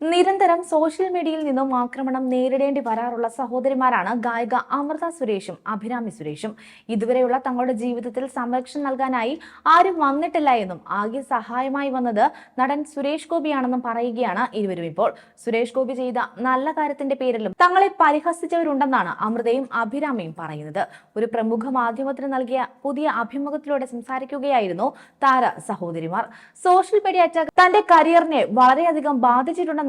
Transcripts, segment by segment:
നിരന്തരം സോഷ്യൽ മീഡിയയിൽ നിന്നും ആക്രമണം നേരിടേണ്ടി വരാറുള്ള സഹോദരിമാരാണ് ഗായിക അമൃത സുരേഷും അഭിരാമി സുരേഷും. ഇതുവരെയുള്ള തങ്ങളുടെ ജീവിതത്തിൽ സംരക്ഷണം നൽകാനായി ആരും വന്നിട്ടില്ല എന്നും ആകെ സഹായമായി വന്നത് നടൻ സുരേഷ് ഗോപിയാണെന്നും പറയുകയാണ് ഇരുവരും ഇപ്പോൾ. സുരേഷ് ഗോപി ചെയ്ത നല്ല കാര്യത്തിന്റെ പേരിലും തങ്ങളെ പരിഹസിച്ചവരുണ്ടെന്നാണ് അമൃതയും അഭിരാമിയും പറയുന്നത്. ഒരു പ്രമുഖ മാധ്യമത്തിന് നൽകിയ പുതിയ അഭിമുഖത്തിലൂടെ സംസാരിക്കുകയായിരുന്നു താര സഹോദരിമാർ. സോഷ്യൽ മീഡിയ അറ്റാക്ക് തന്റെ കരിയറിനെ വളരെയധികം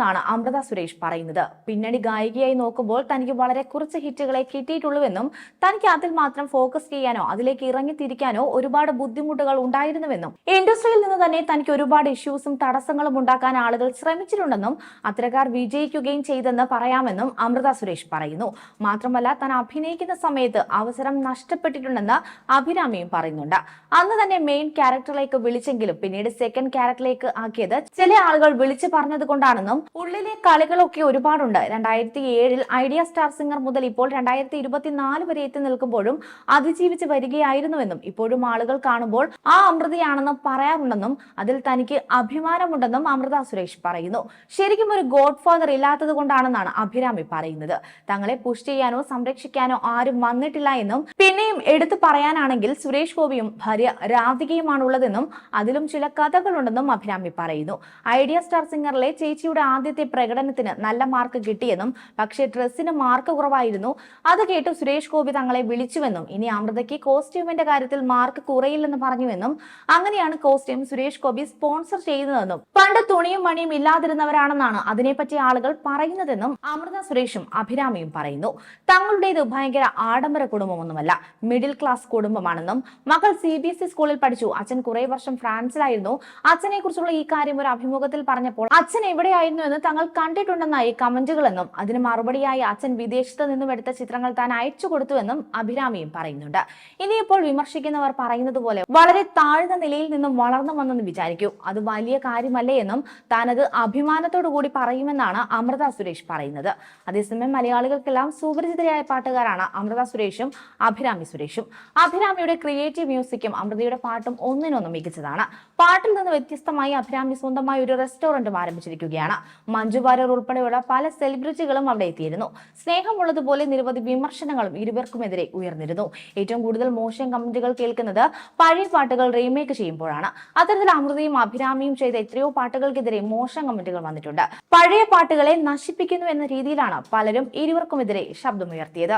ബാധിച്ചിട്ടുണ്ടെന്നാണ് അമൃത സുരേഷ് പറയുന്നത്. പിന്നണി ഗായികയായി നോക്കുമ്പോൾ തനിക്ക് വളരെ കുറച്ച് ഹിറ്റുകളെ കിട്ടിയിട്ടുള്ളൂവെന്നും തനിക്ക് അതിൽ മാത്രം ഫോക്കസ് ചെയ്യാനോ അതിലേക്ക് ഇറങ്ങിത്തിരിക്കാനോ ഒരുപാട് ബുദ്ധിമുട്ടുകൾ ഉണ്ടായിരുന്നുവെന്നും ഇൻഡസ്ട്രിയിൽ നിന്ന് തന്നെ തനിക്ക് ഒരുപാട് ഇഷ്യൂസും തടസ്സങ്ങളും ഉണ്ടാക്കാൻ ആളുകൾ ശ്രമിച്ചിട്ടുണ്ടെന്നും അത്തരക്കാർ വിജയിക്കുകയും ചെയ്തെന്ന് പറയാമെന്നും അമൃത സുരേഷ് പറയുന്നു. മാത്രമല്ല താൻ അഭിനയിക്കുന്ന സമയത്ത് അവസരം നഷ്ടപ്പെട്ടിട്ടുണ്ടെന്ന് അഭിരാമിയും പറയുന്നുണ്ട്. അന്ന് തന്നെ മെയിൻ ക്യാരക്ടറിലേക്ക് വിളിച്ചെങ്കിലും പിന്നീട് സെക്കൻഡ് ക്യാരക്ടറിലേക്ക് ആക്കിയത് ചില ആളുകൾ വിളിച്ചു പറഞ്ഞത് കൊണ്ടാണെന്നും ഉള്ളിലെ കളികളൊക്കെ ഒരുപാടുണ്ട്. രണ്ടായിരത്തി ഏഴിൽ ഐഡിയ സ്റ്റാർ സിംഗർ മുതൽ ഇപ്പോൾ രണ്ടായിരത്തി ഇരുപത്തിനാല് വരെ എത്തി നിൽക്കുമ്പോഴും അതിജീവിച്ച് വരികയായിരുന്നുവെന്നും ഇപ്പോഴും ആളുകൾ കാണുമ്പോൾ ആ അമൃതയാണെന്ന് പറയാറുണ്ടെന്നും അതിൽ തനിക്ക് അഭിമാനമുണ്ടെന്നും അമൃത സുരേഷ് പറയുന്നു. ശരിക്കും ഒരു ഗോഡ് ഫാദർ ഇല്ലാത്തത് കൊണ്ടാണെന്നാണ് അഭിരാമി പറയുന്നത്. തങ്ങളെ പുഷ് ചെയ്യാനോ സംരക്ഷിക്കാനോ ആരും വന്നിട്ടില്ല എന്നും പിന്നെയും എടുത്തു പറയാനാണെങ്കിൽ സുരേഷ് ഗോപിയും ഭാര്യ രാധികയുമാണുള്ളതെന്നും അതിലും ചില കഥകളുണ്ടെന്നും അഭിരാമി പറയുന്നു. ഐഡിയ സ്റ്റാർ സിംഗറിലെ ചേച്ചിയുടെ ആദ്യത്തെ പ്രകടനത്തിന് നല്ല മാർക്ക് കിട്ടിയെന്നും പക്ഷേ ഡ്രസ്സിന് മാർക്ക് കുറവായിരുന്നു. അത് കേട്ട് സുരേഷ് ഗോപി തങ്ങളെ വിളിച്ചുവെന്നും ഇനി അമൃതയ്ക്ക് കോസ്റ്റ്യൂമിന്റെ കാര്യത്തിൽ മാർക്ക് കുറയില്ലെന്ന് പറഞ്ഞുവെന്നും അങ്ങനെയാണ് കോസ്റ്റ്യൂം സുരേഷ് ഗോപി സ്പോൺസർ ചെയ്യുന്നതെന്നും. പണ്ട് തുണിയും മണിയും ഇല്ലാതിരുന്നവരാണെന്നാണ് അതിനെപ്പറ്റി ആളുകൾ പറയുന്നതെന്നും അമൃത സുരേഷും അഭിരാമിയും പറയുന്നു. തങ്ങളുടേത് ഭയങ്കര ആഡംബര കുടുംബമൊന്നുമല്ല. മിഡിൽ ക്ലാസ് കുടുംബമാണെന്നും മകൾ സി ബി എസ് ഇ സ്കൂളിൽ പഠിച്ചു. അച്ഛൻ കുറെ വർഷം ഫ്രാൻസിലായിരുന്നു. അച്ഛനെ കുറിച്ചുള്ള ഈ കാര്യം ഒരു അഭിമുഖത്തിൽ പറഞ്ഞപ്പോൾ അച്ഛൻ എവിടെയായിരുന്നു എന്ന് തങ്ങൾ കണ്ടിട്ടുണ്ടെന്നായി കമന്റുകളെന്നും അതിന് മറുപടിയായി അച്ഛൻ വിദേശത്ത് നിന്നും എടുത്ത ചിത്രങ്ങൾ താൻ അയച്ചു കൊടുത്തുവെന്നും അഭിരാമിയും പറയുന്നുണ്ട്. ഇനിയിപ്പോൾ വിമർശിക്കുന്നവർ പറയുന്നത് പോലെ വളരെ താഴ്ന്ന നിലയിൽ നിന്നും വളർന്നു വന്നെന്ന് വിചാരിക്കൂ. അത് വലിയ കാര്യമല്ലേ എന്നും താനത് അഭിമാനത്തോടു കൂടി പറയുമെന്നാണ് അമൃത സുരേഷ് പറയുന്നത്. അതേസമയം മലയാളികൾക്കെല്ലാം സുപരിചിതരായ പാട്ടുകാരാണ് അമൃത സുരേഷും അഭിരാമി സുരേഷും അഭിരാമിയുടെ ക്രിയേറ്റീവ് മ്യൂസിക്കും അമൃതയുടെ പാട്ടും ഒന്നിനൊന്ന് മികച്ചതാണ്. പാട്ടിൽ നിന്ന് വ്യത്യസ്തമായി അഭിരാമി സ്വന്തമായി ഒരു റെസ്റ്റോറന്റും ആരംഭിച്ചിരിക്കുകയാണ്. മഞ്ജു വാര്യർ ഉൾപ്പെടെയുള്ള പല സെലിബ്രിറ്റികളും അവിടെ എത്തിയിരുന്നു. സ്നേഹമുള്ളതുപോലെ നിരവധി വിമർശനങ്ങളും ഇരുവർക്കുമെതിരെ ഉയർന്നിരുന്നു. ഏറ്റവും കൂടുതൽ മോശം കമന്റുകൾ കേൾക്കുന്നത് പഴയ പാട്ടുകൾ റീമേക്ക് ചെയ്യുമ്പോഴാണ്. അത്തരത്തിൽ അമൃതയും അഭിരാമിയും ചെയ്ത എത്രയോ പാട്ടുകൾക്കെതിരെ മോശം കമന്റുകൾ വന്നിട്ടുണ്ട്. പഴയ പാട്ടുകളെ നശിപ്പിക്കുന്നു എന്ന രീതിയിലാണ് പലരും ഇരുവർക്കുമെതിരെ ശബ്ദമുയർത്തിയത്.